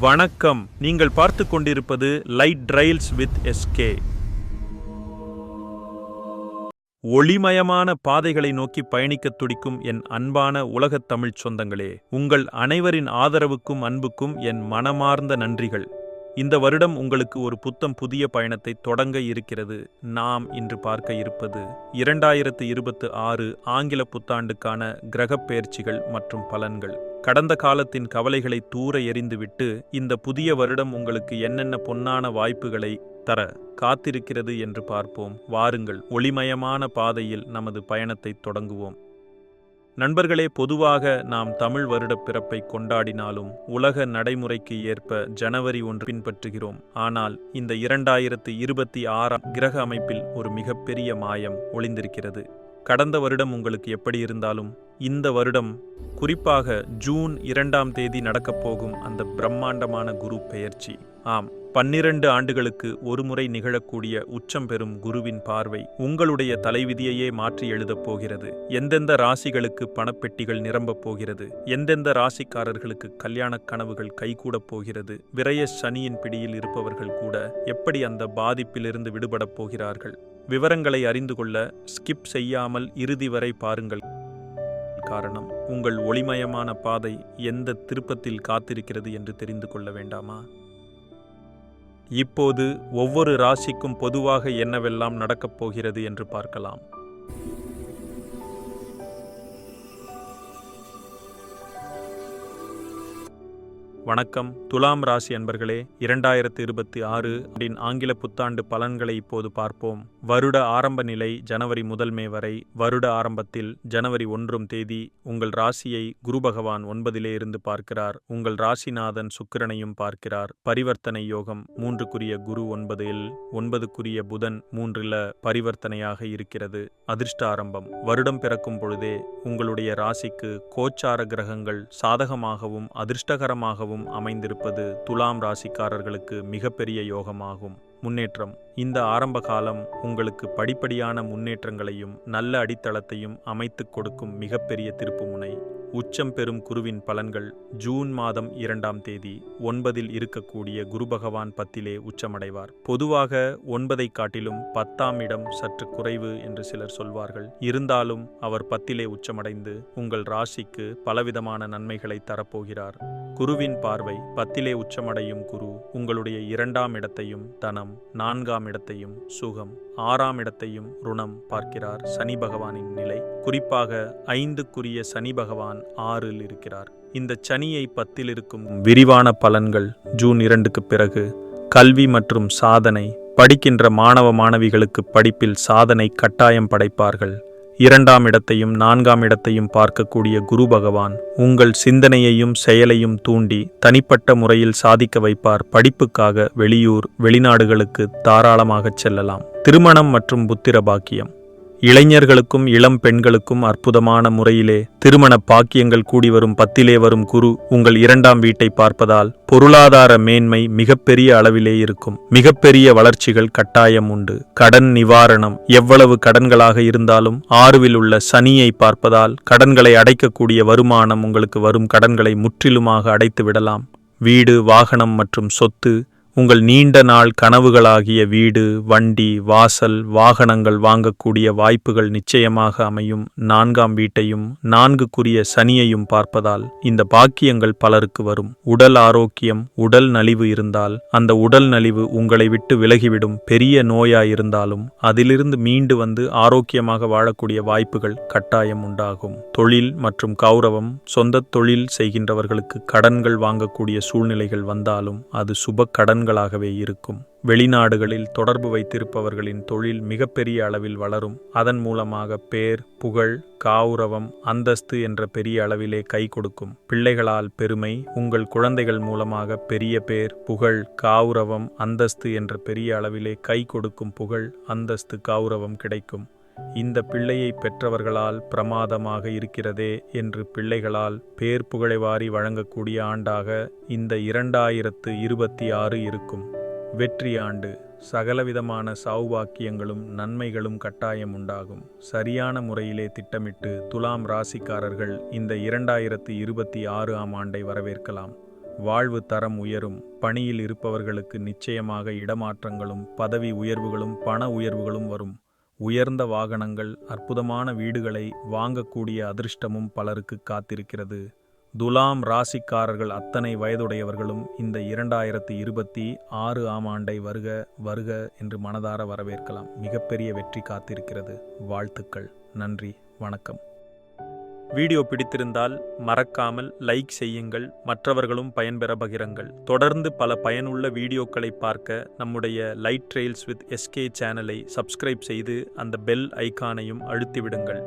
வணக்கம். நீங்கள் பார்த்து கொண்டிருப்பது லைட் ட்ரைல்ஸ் வித் எஸ்கே ஒளிமயமான பாதைகளை நோக்கி பயணிக்கத் துடிக்கும் என் அன்பான உலகத் தமிழ்ச் சொந்தங்களே உங்கள் அனைவரின் ஆதரவுக்கும் அன்புக்கும் என் மனமார்ந்த நன்றிகள். இந்த வருடம் உங்களுக்கு ஒரு புத்தம் புதிய பயணத்தை தொடங்க இருக்கிறது. நாம் இன்று பார்க்க இருப்பது இரண்டாயிரத்து இருபத்து ஆறு ஆங்கில புத்தாண்டுக்கான கிரகப் பெயர்ச்சிகள் மற்றும் பலன்கள். கடந்த காலத்தின் கவலைகளை தூர எறிந்துவிட்டு இந்த புதிய வருடம் உங்களுக்கு என்னென்ன பொன்னான வாய்ப்புகளை தர காத்திருக்கிறது என்று பார்ப்போம். வாருங்கள் ஒளிமயமான பாதையில் நமது பயணத்தை தொடங்குவோம். நண்பர்களே பொதுவாக நாம் தமிழ் வருடப் பிறப்பை கொண்டாடினாலும் உலக நடைமுறைக்கு ஏற்ப ஜனவரி ஒன்று பின்பற்றுகிறோம். ஆனால் இந்த இரண்டாயிரத்து இருபத்தி ஆறாம் கிரக அமைப்பில் ஒரு மிகப்பெரிய மாயம் ஒளிந்திருக்கிறது. கடந்த வருடம் உங்களுக்கு எப்படி இருந்தாலும் இந்த வருடம் குறிப்பாக ஜூன் இரண்டாம் தேதி நடக்கப் போகும் அந்த பிரம்மாண்டமான குரு பெயர்ச்சி. ஆம் பன்னிரண்டு ஆண்டுகளுக்கு ஒருமுறை நிகழக்கூடிய உச்சம் பெறும் குருவின் பார்வை உங்களுடைய தலைவிதியையே மாற்றி எழுதப் போகிறது. எந்தெந்த ராசிகளுக்கு பணப்பெட்டிகள் நிரம்பப் போகிறது? எந்தெந்த ராசிக்காரர்களுக்கு கல்யாணக் கனவுகள் கைகூடப் போகிறது? விரய சனியின் பிடியில் இருப்பவர்கள் கூட எப்படி அந்த பாதிப்பிலிருந்து விடுபடப் போகிறார்கள்? விவரங்களை அறிந்து கொள்ள ஸ்கிப் செய்யாமல் இறுதி வரை பாருங்கள். காரணம் உங்கள் ஒளிமயமான பாதை எந்த திருப்பத்தில் காத்திருக்கிறது என்று தெரிந்து கொள்ள வேண்டாமா? இப்போது ஒவ்வொரு ராசிக்கும் பொதுவாக என்னவெல்லாம் நடக்கப் போகிறது என்று பார்க்கலாம். வணக்கம். துலாம் ராசி அன்பர்களே இரண்டாயிரத்து இருபத்தி ஆறு அப்படின் ஆங்கில புத்தாண்டு பலன்களை இப்போது பார்ப்போம். வருட ஆரம்ப நிலை ஜனவரி முதல் மே வரை வருட ஆரம்பத்தில் ஜனவரி ஒன்றும் தேதி உங்கள் ராசியை குரு பகவான் ஒன்பதிலே இருந்து பார்க்கிறார். உங்கள் ராசிநாதன் சுக்கிரனையும் பார்க்கிறார். பரிவர்த்தனை யோகம் மூன்றுக்குரிய குரு ஒன்பதில் ஒன்பதுக்குரிய புதன் மூன்றில் பரிவர்த்தனையாக இருக்கிறது. அதிர்ஷ்ட ஆரம்பம் வருடம் பிறக்கும் பொழுதே உங்களுடைய ராசிக்கு கோச்சார கிரகங்கள் சாதகமாகவும் அதிர்ஷ்டகரமாகவும் அமைந்திருப்பது துலாம் ராசிக்காரர்களுக்கு மிகப்பெரிய யோகமாகும். முன்னேற்றம். இந்த ஆரம்ப காலம் உங்களுக்கு படிப்படியான முன்னேற்றங்களையும் நல்ல அடித்தளத்தையும் அமைத்துக் கொடுக்கும் மிகப்பெரிய திருப்புமுனை உச்சம் பெறும் குருவின் பலன்கள் ஜூன் மாதம் இரண்டாம் தேதி ஒன்பதில் இருக்கக்கூடிய குரு பகவான் பத்திலே உச்சமடைவார். பொதுவாக ஒன்பதை காட்டிலும் பத்தாம் இடம் சற்று குறைவு என்று சிலர் சொல்வார்கள். இருந்தாலும் அவர் பத்திலே உச்சமடைந்து உங்கள் ராசிக்கு பலவிதமான நன்மைகளை தரப்போகிறார். குருவின் பார்வை பத்திலே உச்சமடையும் குரு உங்களுடைய இரண்டாம் இடத்தையும் தனம் நான்காம் இடத்தையும் சுகம். ஆறாம் இடத்தையும் ருணம் பார்க்கிறார் சனி பகவானின் நிலை. குறிப்பாக ஐந்துக்குரிய சனி பகவான் ஆறில் இருக்கிறார். இந்த சனியை பத்தில் இருக்கும் விரிவான பலன்கள் ஜூன் இரண்டுக்கு பிறகு கல்வி மற்றும் சாதனை. படிக்கின்ற மாணவ மாணவிகளுக்கு படிப்பில் சாதனை கட்டாயம் படைப்பார்கள். இரண்டாம் இடத்தையும் நான்காம் இடத்தையும் பார்க்கக்கூடிய குரு பகவான் உங்கள் சிந்தனையையும் செயலையும் தூண்டி தனிப்பட்ட முறையில் சாதிக்க வைப்பார். படிப்புக்காக வெளியூர் வெளிநாடுகளுக்கு தாராளமாகச் செல்லலாம். திருமணம் மற்றும் புத்திர பாக்கியம். இளைஞர்களுக்கும் இளம் பெண்களுக்கும் அற்புதமான முறையிலே திருமண பாக்கியங்கள் கூடி வரும் பத்திலே வரும் குரு உங்கள் இரண்டாம் வீட்டை பார்ப்பதால் பொருளாதார மேன்மை மிகப்பெரிய அளவிலே இருக்கும். மிகப்பெரிய வளர்ச்சிகள் கட்டாயம் உண்டு. கடன் நிவாரணம் எவ்வளவு கடன்களாக இருந்தாலும் ஆறுவில் உள்ள சனியை பார்ப்பதால் கடன்களை அடைக்கக்கூடிய வருமானம் உங்களுக்கு வரும் கடன்களை முற்றிலுமாக அடைத்து விடலாம் வீடு வாகனம் மற்றும் சொத்து உங்கள் நீண்ட நாள் கனவுகளாகிய வீடு வண்டி வாசல் வாகனங்கள் வாங்கக்கூடிய வாய்ப்புகள் நிச்சயமாக அமையும். நான்காம் வீட்டையும் நான்குக்குரிய சனியையும் பார்ப்பதால் இந்த பாக்கியங்கள் பலருக்கு வரும். உடல் ஆரோக்கியம் உடல் நலிவு இருந்தால் அந்த உடல் நலிவு உங்களை விட்டு விலகிவிடும். பெரிய நோயாயிருந்தாலும் அதிலிருந்து மீண்டு வந்து ஆரோக்கியமாக வாழக்கூடிய வாய்ப்புகள் கட்டாயம் உண்டாகும். தொழில் மற்றும் கௌரவம் சொந்த தொழில் செய்கின்றவர்களுக்கு கடன்கள் வாங்கக்கூடிய சூழ்நிலைகள் வந்தாலும் அது சுப கடன்களாகவே இருக்கும். வெளிநாடுகளில் தொடர்பு வைத்திருப்பவர்களின் தொழில் மிகப்பெரிய அளவில் வளரும். அதன் மூலமாக பேர் புகழ் காவுரவம் அந்தஸ்து என்ற பெரிய அளவிலே கை கொடுக்கும். பிள்ளைகளால் பெருமை உங்கள் குழந்தைகள் மூலமாக பெரிய பேர் புகழ் காவுரவம் அந்தஸ்து என்ற பெரிய அளவிலே கை கொடுக்கும் புகழ் அந்தஸ்து காவுரவம் கிடைக்கும். இந்த பிள்ளையை பெற்றவர்களால் பிரமாதமாக இருக்கிறதே என்று பிள்ளைகளால் பேர் புகழை வாரி வழங்கக்கூடிய ஆண்டாக இந்த இரண்டாயிரத்து இருபத்தி ஆறு இருக்கும். வெற்றி ஆண்டு. சகலவிதமான சௌபாக்கியங்களும் நன்மைகளும் கட்டாயம் உண்டாகும். சரியான முறையிலே திட்டமிட்டு துலாம் ராசிக்காரர்கள் இந்த இரண்டாயிரத்து இருபத்தி ஆறு ஆம் ஆண்டை வரவேற்கலாம். வாழ்வு தரம் உயரும். பணியில் இருப்பவர்களுக்கு நிச்சயமாக இடமாற்றங்களும் பதவி உயர்வுகளும் பண உயர்வுகளும் வரும். உயர்ந்த வாகனங்கள் அற்புதமான வீடுகளை வாங்கக்கூடிய அதிர்ஷ்டமும் பலருக்கு காத்திருக்கிறது. துலாம் ராசிக்காரர்கள் அத்தனை வயதுடையவர்களும் இந்த இரண்டாயிரத்தி இருபத்தி ஆறு ஆம் ஆண்டை வருக வருக என்று மனதார வரவேற்கலாம். மிகப்பெரிய வெற்றி காத்திருக்கிறது. வாழ்த்துக்கள். நன்றி. வணக்கம். வீடியோ பிடித்திருந்தால் மறக்காமல் லைக் செய்யுங்கள் மற்றவர்களும் பயன்பெற பகிரங்கள். தொடர்ந்து பல பயனுள்ள வீடியோக்களை பார்க்க நம்முடைய லைட் ட்ரெயில்ஸ் வித் எஸ்கே சேனலை சப்ஸ்கிரைப் செய்து அந்த பெல் ஐகானையும் அழுத்திவிடுங்கள்.